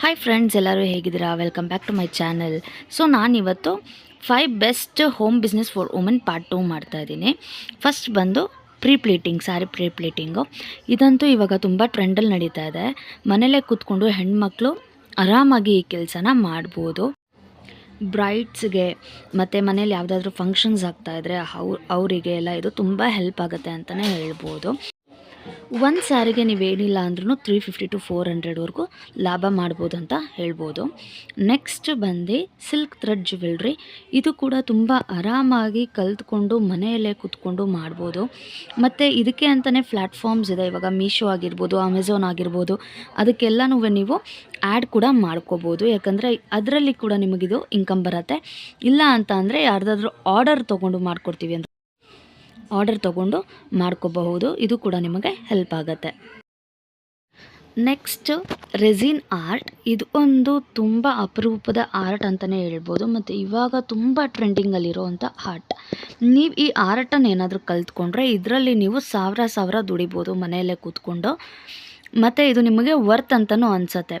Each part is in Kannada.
ಹಾಯ್ ಫ್ರೆಂಡ್ಸ್ ಎಲ್ಲರೂ ಹೇಗಿದ್ದೀರಾ? Welcome back to my channel so ನಾನಿವತ್ತು five best home business for women part two ಮಾಡ್ತಾ ಇದ್ದೀನಿ. ಫಸ್ಟ್ ಬಂದು pre pleating sari pre pleating ಇದಂತೂ ಇವಾಗ ತುಂಬ ಟ್ರೆಂಡಲ್ಲಿ ನಡೀತಾ ಇದೆ. ಮನೇಲೇ ಕೂತ್ಕೊಂಡು ಹೆಣ್ಮಕ್ಳು ಆರಾಮಾಗಿ ಈ ಕೆಲಸನ ಮಾಡ್ಬೋದು. ಬ್ರೈಡ್ಸ್ಗೆ ಮತ್ತು ಮನೇಲಿ ಯಾವುದಾದ್ರೂ ಫಂಕ್ಷನ್ಸ್ ಆಗ್ತಾಯಿದ್ರೆ ಅವ್ರು ಅವರಿಗೆ ಎಲ್ಲ ಇದು ತುಂಬ ಹೆಲ್ಪ್ ಆಗುತ್ತೆ ಅಂತಲೇ ಹೇಳ್ಬೋದು. ಒಂದು ಸ್ಯಾರಿಗೆ ನೀವೇನಿಲ್ಲ ಅಂದ್ರೂ ತ್ರೀ ಫಿಫ್ಟಿ ಟು ಫೋರ್ ಹಂಡ್ರೆಡ್ವರೆಗೂ ಲಾಭ ಮಾಡ್ಬೋದು ಅಂತ ಹೇಳ್ಬೋದು. ನೆಕ್ಸ್ಟ್ ಬಂದು ಸಿಲ್ಕ್ ಥ್ರೆಡ್ ಜ್ಯುವೆಲ್ರಿ ಇದು ಕೂಡ ತುಂಬ ಆರಾಮಾಗಿ ಕಲ್ತ್ಕೊಂಡು ಮನೆಯಲ್ಲೇ ಕೂತ್ಕೊಂಡು ಮಾಡ್ಬೋದು. ಮತ್ತು ಇದಕ್ಕೆ ಅಂತಲೇ ಪ್ಲ್ಯಾಟ್ಫಾರ್ಮ್ಸ್ ಇದೆ. ಇವಾಗ ಮೀಶೋ ಆಗಿರ್ಬೋದು ಅಮೆಝಾನ್ ಆಗಿರ್ಬೋದು, ಅದಕ್ಕೆಲ್ಲನೂ ನೀವು ಆ್ಯಡ್ ಕೂಡ ಮಾಡ್ಕೋಬೋದು. ಯಾಕಂದರೆ ಅದರಲ್ಲಿ ಕೂಡ ನಿಮಗಿದು ಇನ್ಕಮ್ ಬರುತ್ತೆ. ಇಲ್ಲ ಅಂತ ಅಂದರೆ ಯಾರ್ದಾದ್ರೂ ಆರ್ಡರ್ ತೊಗೊಂಡು ಮಾಡ್ಕೊಡ್ತೀವಿ ಅಂತ. ಆರ್ಡರ್ ತಗೊಂಡು ಮಾಡ್ಕೋಬಹುದು. ಇದು ಕೂಡ ನಿಮಗೆ ಹೆಲ್ಪ್ ಆಗುತ್ತೆ. ನೆಕ್ಸ್ಟ್ ರೆಸಿನ್ ಆರ್ಟ್ ಇದು ಒಂದು ತುಂಬ ಅಪರೂಪದ ಆರ್ಟ್ ಅಂತಲೇ ಹೇಳ್ಬೋದು. ಮತ್ತು ಇವಾಗ ತುಂಬ ಟ್ರೆಂಡಿಂಗಲ್ಲಿರೋವಂಥ ಆರ್ಟ್ ನೀವು ಈ ಆರ್ಟನ್ನು ಏನಾದರೂ ಕಲ್ತ್ಕೊಂಡ್ರೆ ಇದರಲ್ಲಿ ನೀವು ಸಾವಿರ ಸಾವಿರ ದುಡಿಬೋದು ಮನೆಯಲ್ಲೇ ಕೂತ್ಕೊಂಡು. ಮತ್ತು ಇದು ನಿಮಗೆ ವರ್ತ್ ಅಂತಲೂ ಅನಿಸತ್ತೆ.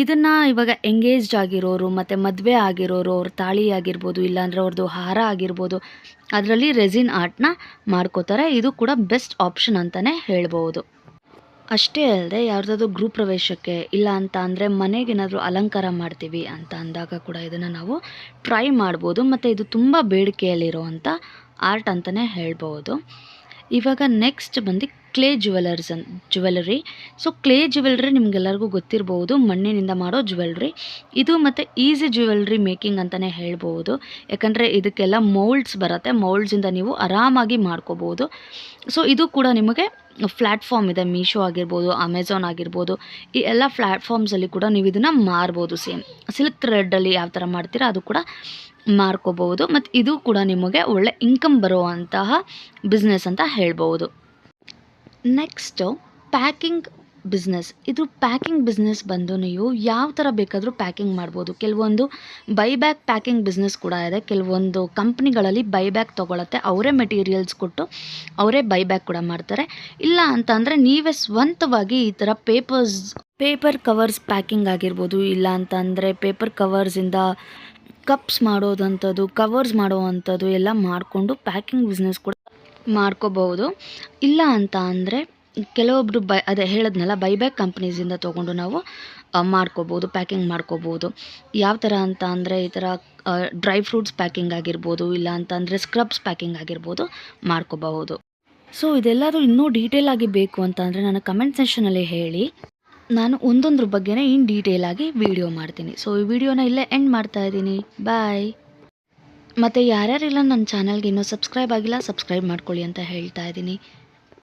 ಇದನ್ನು ಇವಾಗ ಎಂಗೇಜ್ಡ್ ಆಗಿರೋರು, ಮತ್ತು ಮದುವೆ ಆಗಿರೋರು, ಅವ್ರ ತಾಳಿ ಆಗಿರ್ಬೋದು, ಇಲ್ಲಾಂದರೆ ಅವ್ರದ್ದು ಹಾರ ಆಗಿರ್ಬೋದು, ಅದರಲ್ಲಿ ರೆಸಿನ್ ಆರ್ಟ್ನ ಮಾಡ್ಕೋತಾರೆ. ಇದು ಕೂಡ ಬೆಸ್ಟ್ ಆಪ್ಷನ್ ಅಂತಲೇ ಹೇಳ್ಬೋದು. ಅಷ್ಟೇ ಅಲ್ಲದೆ ಯಾರ್ದಾದ್ರು ಗೃಹ ಪ್ರವೇಶಕ್ಕೆ ಇಲ್ಲ ಅಂತ ಅಂದರೆ ಮನೆಗೇನಾದರೂ ಅಲಂಕಾರ ಮಾಡ್ತೀವಿ ಅಂತ ಅಂದಾಗ ಕೂಡ ಇದನ್ನು ನಾವು ಟ್ರೈ ಮಾಡ್ಬೋದು. ಮತ್ತು ಇದು ತುಂಬ ಬೇಡಿಕೆಯಲ್ಲಿರುವಂಥ ಆರ್ಟ್ ಅಂತಲೇ ಹೇಳ್ಬೋದು. ಇವಾಗ ನೆಕ್ಸ್ಟ್ ಬಂದು clay jewellers and jewellery so clay jewellery ನಿಮಗೆಲ್ಲರಿಗೂ ಗೊತ್ತಿರ್ಬೋದು, ಮಣ್ಣಿನಿಂದ ಮಾಡೋ ಜುವೆಲ್ರಿ ಇದು ಮತ್ತು ಈಸಿ ಜುವೆಲ್ರಿ ಮೇಕಿಂಗ್ ಅಂತಲೇ ಹೇಳ್ಬೋದು. ಯಾಕಂದರೆ ಇದಕ್ಕೆಲ್ಲ ಮೌಲ್ಡ್ಸ್ ಬರುತ್ತೆ ಮೌಲ್ಡ್ಸಿಂದ ನೀವು ಆರಾಮಾಗಿ ಮಾಡ್ಕೋಬೋದು. ಸೊ ಇದು ಕೂಡ ನಿಮಗೆ ಪ್ಲ್ಯಾಟ್ಫಾರ್ಮ್ ಇದೆ ಮೀಶೋ ಆಗಿರ್ಬೋದು ಅಮೆಝಾನ್ ಆಗಿರ್ಬೋದು, ಈ ಎಲ್ಲ ಪ್ಲ್ಯಾಟ್ಫಾರ್ಮ್ಸಲ್ಲಿ ಕೂಡ ನೀವು ಇದನ್ನು ಮಾರ್ಬೋದು ಸೇಮ್ ಸಿಲ್ಕ್ ಥ್ರೆಡ್ಡಲ್ಲಿ ಯಾವ ಥರ ಮಾಡ್ತೀರಾ, ಅದು ಕೂಡ ಮಾರ್ಕೋಬಹುದು ಮತ್ತು ಇದು ಕೂಡ ನಿಮಗೆ ಒಳ್ಳೆ ಇನ್ಕಮ್ ಬರುವಂತಹ ಬಿಸ್ನೆಸ್ ಅಂತ ಹೇಳ್ಬೋದು. ನೆಕ್ಸ್ಟು ಪ್ಯಾಕಿಂಗ್ ಬಿಸ್ನೆಸ್ ಇದು ಪ್ಯಾಕಿಂಗ್ ಬಿಸ್ನೆಸ್ ಬಂದು ನೀವು ಯಾವ ಥರ ಬೇಕಾದರೂ ಪ್ಯಾಕಿಂಗ್ ಮಾಡ್ಬೋದು. ಕೆಲವೊಂದು ಬೈಬ್ಯಾಕ್ ಪ್ಯಾಕಿಂಗ್ ಬಿಸ್ನೆಸ್ ಕೂಡ ಇದೆ. ಕೆಲವೊಂದು ಕಂಪ್ನಿಗಳಲ್ಲಿ ಬೈಬ್ಯಾಕ್ ತೊಗೊಳತ್ತೆ. ಅವರೇ ಮೆಟೀರಿಯಲ್ಸ್ ಕೊಟ್ಟು ಅವರೇ ಬೈಬ್ಯಾಕ್ ಕೂಡ ಮಾಡ್ತಾರೆ. ಇಲ್ಲ ಅಂತ ಅಂದರೆ ನೀವೇ ಸ್ವಂತವಾಗಿ ಈ ಥರ ಪೇಪರ್ಸ್ ಪೇಪರ್ ಕವರ್ಸ್ ಪ್ಯಾಕಿಂಗ್ ಆಗಿರ್ಬೋದು. ಇಲ್ಲ ಅಂತ ಅಂದರೆ ಪೇಪರ್ ಕವರ್ಸಿಂದ ಕಪ್ಸ್ ಮಾಡೋದಂಥದ್ದು ಕವರ್ಸ್ ಮಾಡೋವಂಥದ್ದು ಎಲ್ಲ ಮಾಡಿಕೊಂಡು ಪ್ಯಾಕಿಂಗ್ ಬಿಸ್ನೆಸ್ ಕೂಡ ಮಾಡ್ಕೋಬಹುದು. ಇಲ್ಲ ಅಂತ ಅಂದರೆ ಕೆಲವೊಬ್ಬರು ಬೈ, ಅದೇ ಹೇಳಿದ್ನಲ್ಲ ಬೈಬ್ಯಾಕ್ ಕಂಪ್ನೀಸಿಂದ ತೊಗೊಂಡು ನಾವು ಮಾಡ್ಕೋಬೋದು ಪ್ಯಾಕಿಂಗ್ ಮಾಡ್ಕೋಬೋದು ಯಾವ ಥರ ಅಂತ ಅಂದರೆ ಈ ಥರ ಡ್ರೈ ಫ್ರೂಟ್ಸ್ ಪ್ಯಾಕಿಂಗ್ ಆಗಿರ್ಬೋದು, ಇಲ್ಲ ಅಂತ ಅಂದರೆ ಸ್ಕ್ರಬ್ಸ್ ಪ್ಯಾಕಿಂಗ್ ಆಗಿರ್ಬೋದು ಮಾಡ್ಕೋಬಹುದು. ಸೊ ಇದೆಲ್ಲರೂ ಇನ್ನೂ ಡೀಟೇಲ್ ಆಗಿ ಬೇಕು ಅಂತ ಅಂದರೆ ನನ್ನ ಕಮೆಂಟ್ ಸೆಷನಲ್ಲಿ ಹೇಳಿ. ನಾನು ಒಂದೊಂದ್ರ ಬಗ್ಗೆನೇ ಇನ್ ಡೀಟೇಲ್ ಆಗಿ ವಿಡಿಯೋ ಮಾಡ್ತೀನಿ. ಸೊ ಈ ವಿಡಿಯೋನ ಇಲ್ಲೇ ಎಂಡ್ ಮಾಡ್ತಾ ಇದ್ದೀನಿ. ಬಾಯ್ ಮತ್ತು ಯಾರ್ಯಾರಿಲ್ಲ ನನ್ನ ಚಾನಲ್ಗೆ ಇನ್ನೂ ಸಬ್ಸ್ಕ್ರೈಬ್ ಆಗಿಲ್ಲ ಸಬ್ಸ್ಕ್ರೈಬ್ ಮಾಡ್ಕೊಳ್ಳಿ ಅಂತ ಹೇಳ್ತಾ ಇದ್ದೀನಿ.